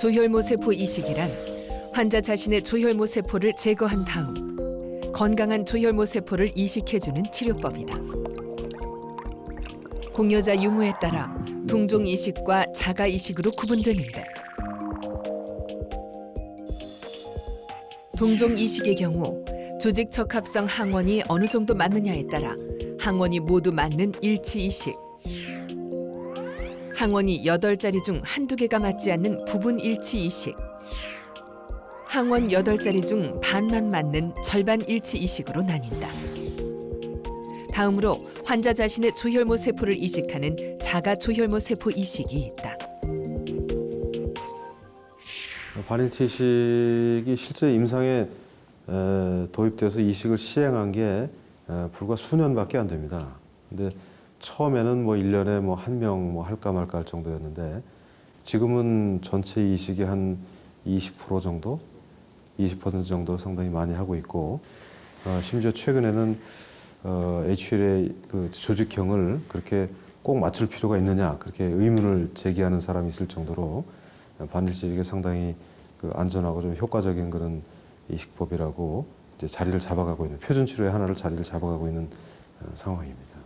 조혈모 세포 이식이란 환자 자신의 조혈모 세포를 제거한 다음 건강한 조혈모 세포를 이식해주는 치료법이다. 공여자 유무에 따라 동종 이식과 자가 이식으로 구분되는데 동종 이식의 경우 조직 적합성 항원이 어느 정도 맞느냐에 따라 항원이 모두 맞는 일치 이식 항원이 8자리 중 한두 개가 맞지 않는 부분 일치 이식 항원 8자리 중 반만 맞는 절반 일치 이식으로 나뉜다. 다음으로 환자 자신의 조혈모 세포를 이식하는 자가 조혈모 세포 이식이 있다. 반일치 이식이 실제 임상에 에, 도입돼서 이식을 시행한 게 에, 불과 수년밖에 안 됩니다. 근데 처음에는 뭐 1년에 뭐 한 명 뭐 할까 말까 할 정도였는데 지금은 전체 이식의 한 20% 정도, 20% 정도 상당히 많이 하고 있고 어, 심지어 최근에는 어, HL의 그 조직형을 그렇게 꼭 맞출 필요가 있느냐 그렇게 의문을 제기하는 사람이 있을 정도로 반일치 이식이 상당히 그 안전하고 좀 효과적인 그런 이식법이라고 이제 자리를 잡아가고 있는 표준 치료의 하나를 자리를 잡아가고 있는 어, 상황입니다.